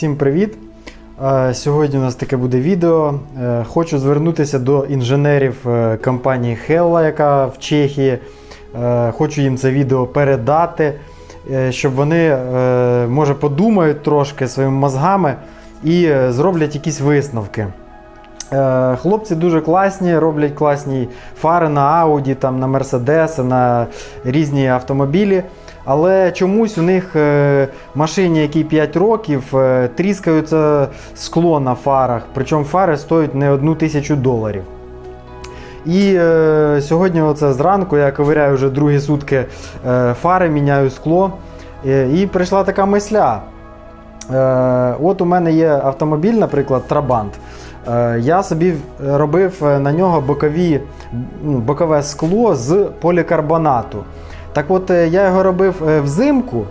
Всім привіт! Е, Сьогодні у нас таке буде відео. Е, Хочу звернутися до інженерів е, компанії Hella, яка в Чехії. Хочу їм це відео передати, щоб вони, може, подумають трошки своїми мозгами і зроблять якісь висновки. Хлопці дуже класні, роблять класні фари на Audi, там, на Mercedes, на різні автомобілі. Але чомусь у них е, машині, якій 5 років, е, тріскаються скло на фарах. Причому фари стоять не одну тисячу доларів. І е, сьогодні, оце зранку, я ковиряю вже другі сутки е, фари, міняю скло. Е, і прийшла така мисля. Е, от у мене є автомобіль, наприклад, Трабант. Е, Я собі робив е, на нього бокові, бокове скло з полікарбонату. Так от е, я його робив е, взимку,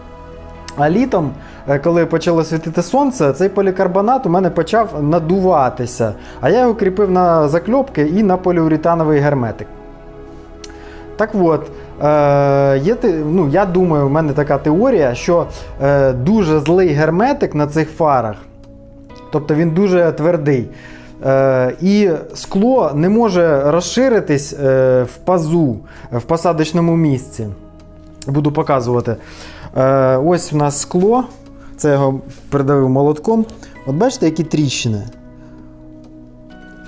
а літом, е, коли почало світити сонце, цей полікарбонат у мене почав надуватися. А я його кріпив на закльопки і на поліуретановий герметик. Так от, є, ну, я думаю, у мене така теорія, що дуже злий герметик на цих фарах, тобто він дуже твердий. І скло не може розширитись в пазу, в посадочному місці. Буду показувати. Е, ось у нас скло. Це його придавив молотком. От бачите, які тріщини.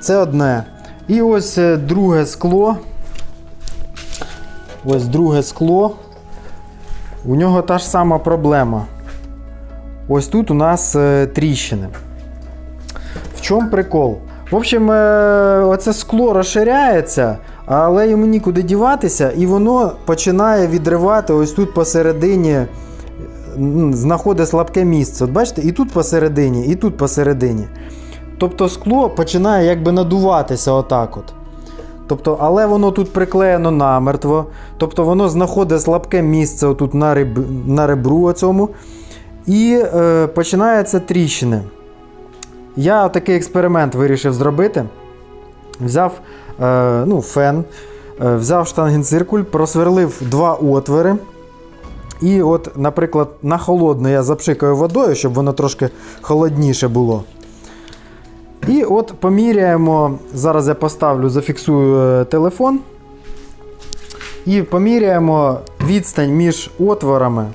Це одне. І ось е, друге скло. Ось друге скло. У нього та ж сама проблема. Ось тут у нас е, тріщини. В чому прикол? В общем, е, оце скло розширяється, але йому нікуди діватися, і воно починає відривати ось тут посередині, знаходить слабке місце. От бачите, і тут посередині, і тут посередині. Тобто скло починає якби надуватися отак от. Тобто, але воно тут приклеєно намертво. Тобто воно знаходить слабке місце отут на, реб... на ребру оцьому. І е, починаються тріщини. Я такий експеримент вирішив зробити. Взяв е, ну, фен, е, взяв штангенциркуль, просверлив два отвори. І от, наприклад, на холодне я запшикаю водою, щоб воно трошки холодніше було. І от поміряємо. Зараз я поставлю, зафіксую е, телефон. І поміряємо відстань між отворами.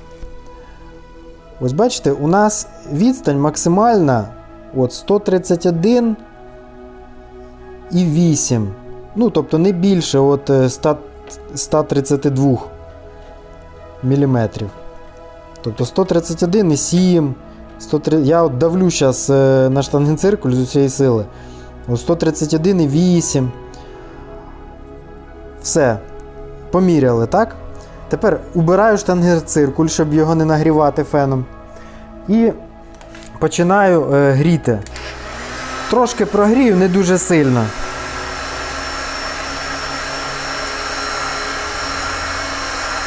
Ось бачите, у нас відстань максимальна от 131 і 8. Ну, тобто не більше от е, 100, 132 мм. Тобто 131 і 7. 103... Я от давлю зараз на штангенциркуль з усієї сили. От 131 і 8. Все. Поміряли, так? Тепер убираю штангенциркуль, щоб його не нагрівати феном. І починаю е, гріти. Трошки прогрію, не дуже сильно.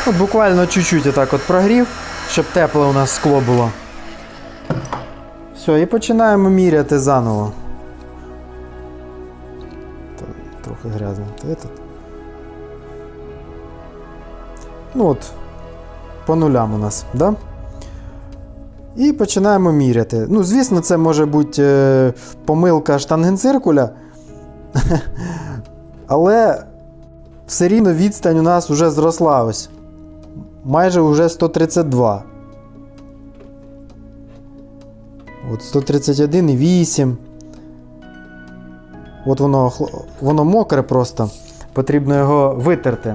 От буквально чуть-чуть отак от прогрів, щоб тепле у нас скло було. Все, і починаємо міряти заново. Трохи грязно. Ну от, по нулям у нас, да? І починаємо міряти. Ну, звісно, це може бути е, помилка штангенциркуля. Але все рівно відстань у нас вже зросла ось. Майже вже 132. От 131 і 8. От воно, воно мокре просто. Потрібно його витерти.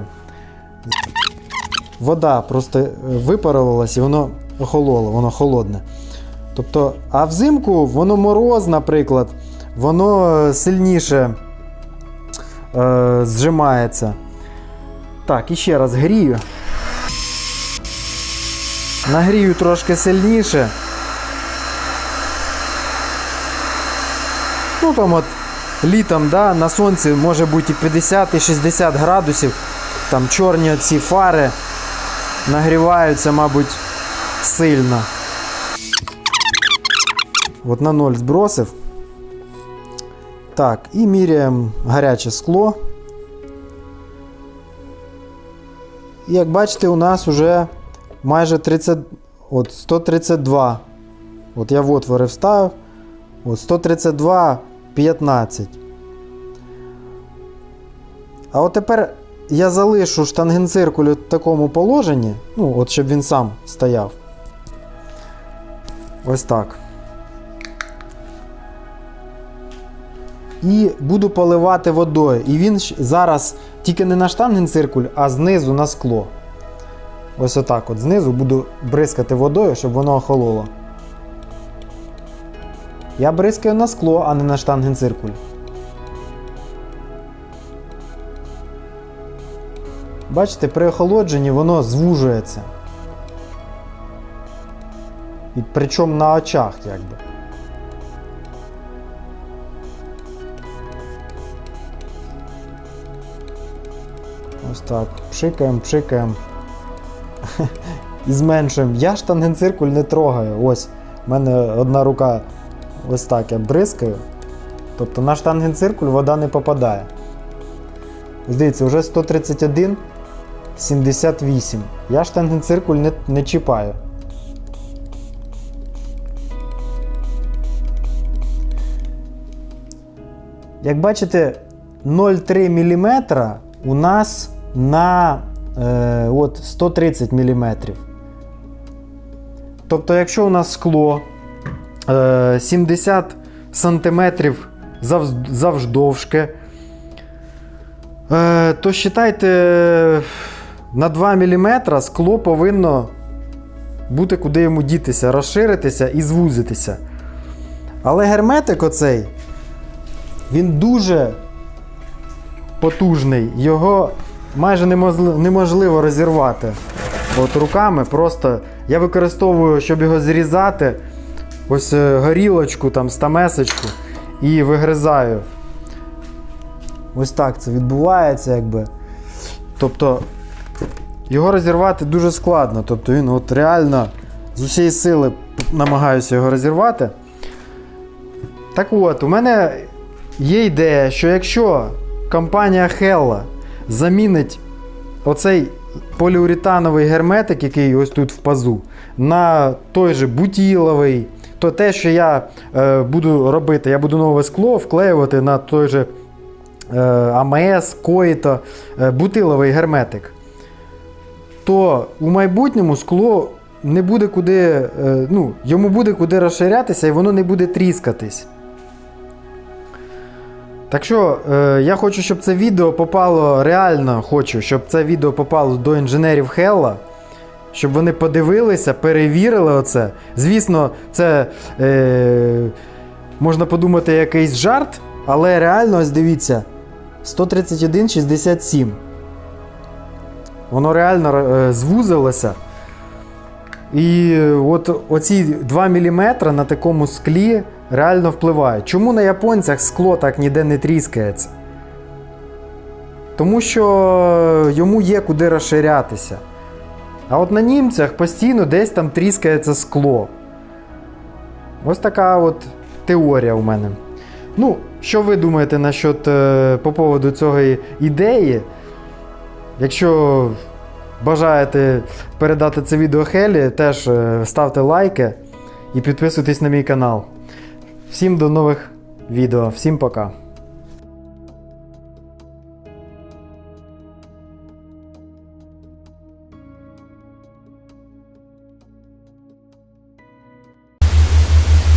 Вода просто е, випарувалась і воно охололо, воно холодне. Тобто, а взимку воно мороз, наприклад, воно е, сильніше е, зжимається. Так, і ще раз грію. Нагрію трошки сильніше. Ну там от літом да, на сонці може бути і 50 і 60 градусів. Там чорні ці фари нагріваються, мабуть, сильно. От на ноль збросив. Так, і міряємо гаряче скло. І як бачите, у нас вже майже 30, от 132 От я в отвори вставив. От 132, 15. А от тепер я залишу штангенциркуль в такому положенні, ну, от щоб він сам стояв. Ось так. І буду поливати водою. І він зараз тільки не на штангенциркуль, а знизу на скло. Ось отак от знизу буду бризкати водою, щоб воно охололо. Я бризкаю на скло, а не на штангенциркуль. Бачите, при охолодженні воно звужується. І причому на очах, якби. Ось так. Пшикаємо, пшикаємо. І зменшуємо. Я штангенциркуль не трогаю. Ось. У мене одна рука ось так я бризкаю. Тобто на штангенциркуль вода не попадає. Дивіться, вже 131, 78. Я штангенциркуль не, не чіпаю. Як бачите, 0,3 мм у нас на е, от 130 мм. Тобто, якщо у нас скло е, 70 см е, то вважайте, на 2 мм скло повинно бути куди йому дітися, розширитися і звузитися. Але герметик оцей, він дуже потужний, його майже неможливо, розірвати. От руками просто я використовую, щоб його зрізати, ось е, горілочку, там, стамесочку і вигризаю. Ось так це відбувається, якби. Тобто його розірвати дуже складно. Тобто він от реально з усієї сили намагаюся його розірвати. Так от, у мене є ідея, що якщо компанія Hella замінить оцей поліуретановий герметик, який ось тут в пазу, на той же бутіловий, то те, що я е, буду робити, я буду нове скло вклеювати на той же е, АМС, Коїто, е, бутиловий герметик, то у майбутньому скло не буде куди, е, ну, йому буде куди розширятися і воно не буде тріскатись. Так що е, я хочу, щоб це відео попало реально хочу, щоб це відео попало до інженерів Hella, щоб вони подивилися, перевірили оце. Звісно, це е, можна подумати якийсь жарт, але реально ось дивіться 131,67. Воно реально е, звузилося. І е, от оці 2 мм на такому склі реально впливають. Чому на японцях скло так ніде не тріскається? Тому що йому є куди розширятися. А от на німцях постійно десь там тріскається скло. Ось така от теорія у мене. Ну, що ви думаєте насчет, е, по поводу цієї ідеї? Якщо бажаєте передати це відео Хелі, теж е, ставте лайки і підписуйтесь на мій канал. Всім до нових відео, всім пока.